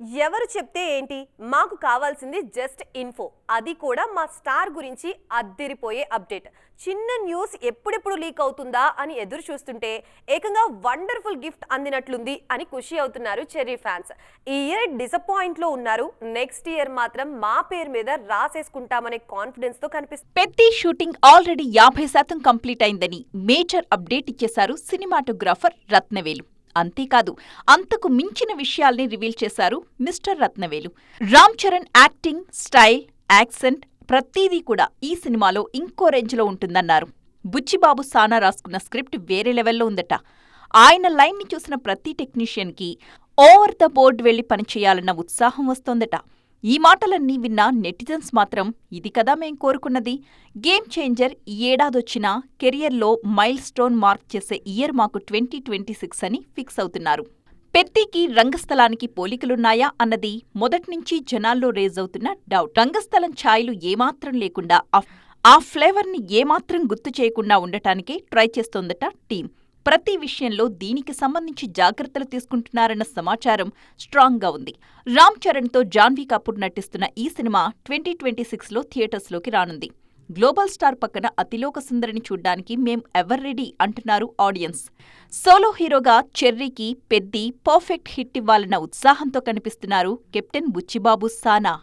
ఎవరు చెప్తే ఏంటి? మాకు కావాల్సింది జస్ట్ ఇన్ఫో అది కూడా మా స్టార్ గురించి అద్దిరిపోయే అప్డేట్. చిన్న న్యూస్ ఎప్పుడెప్పుడు లీక్ అవుతుందా అని ఎదురు చూస్తుంటే ఏకంగా వండర్ఫుల్ గిఫ్ట్ అందినట్లుంది అని ఖుషి అవుతున్నారు చెర్రీ ఫ్యాన్స్. ఈ ఇయర్ డిసప్పాయింట్లో ఉన్నారు. నెక్స్ట్ ఇయర్ మాత్రం మా పేరు మీద రాసేసుకుంటామనే కాన్ఫిడెన్స్తో కనిపిస్తుంది పెద్ది షూటింగ్ ఆల్రెడీ యాభై శాతం కంప్లీట్ అయిందని మేజర్ అప్డేట్ ఇచ్చేశారు సినిమాటోగ్రాఫర్ రత్నవేలు. అంతేకాదు అంతకు మించిన విషయాల్ని రివీల్ చేశారు mister Rathnavelu. Ram Charan acting style accent ప్రతీదీ కూడా ఈ సినిమాలో ఇంకో రేంజ్లో ఉంటుందన్నారు. బుచ్చిబాబు సానా రాసుకున్న స్క్రిప్ట్ వేరే లెవెల్లో ఉందట. ఆయన లైన్ని చూసిన ప్రతి టెక్నీషియన్కి ఓవర్ ద బోర్డ్ వెళ్ళి పనిచేయాలన్న ఉత్సాహం వస్తోందట. ఈ మాటలన్నీ విన్న నెటిజన్స్ మాత్రం ఇది కదా మేం కోరుకున్నది. గేమ్ చేంజర్ ఈ ఏడాదొచ్చినా కెరియర్లో మైల్ స్టోన్ మార్క్ చేసే ఇయర్ మాకు ట్వంటీ ట్వంటీ సిక్స్ అని ఫిక్స్ అవుతున్నారు. పెద్దికి రంగస్థలానికి పోలికలున్నాయా అన్నది మొదట్నుంచి జనాల్లో రేజ్ అవుతున్న డౌట్. రంగస్థలం ఛాయలు ఏమాత్రం లేకుండా ఆ ఫ్లేవర్ని ఏమాత్రం గుర్తు చేయకుండా ఉండటానికే ట్రై చేస్తోందట టీం ప్రతి విషయంలో దీనికి సంబంధించి జాగ్రత్తలు తీసుకుంటున్నారన్న సమాచారం స్ట్రాంగ్గా ఉంది. రామ్ చరణ్తో జాన్వీ కపూర్ నటిస్తున్న ఈ సినిమా ట్వంటీ ట్వంటీ సిక్స్లో థియేటర్స్లోకి రానుంది. గ్లోబల్ స్టార్ పక్కన అతిలోక సుందరిని చూడ్డానికి మేం ఎవర్ రెడీ అంటున్నారు ఆడియన్స్. సోలో హీరోగా చెర్రీకి పెద్ది పర్ఫెక్ట్ హిట్ ఇవ్వాలన్న ఉత్సాహంతో కనిపిస్తున్నారు కెప్టెన్ బుచ్చిబాబు సానా.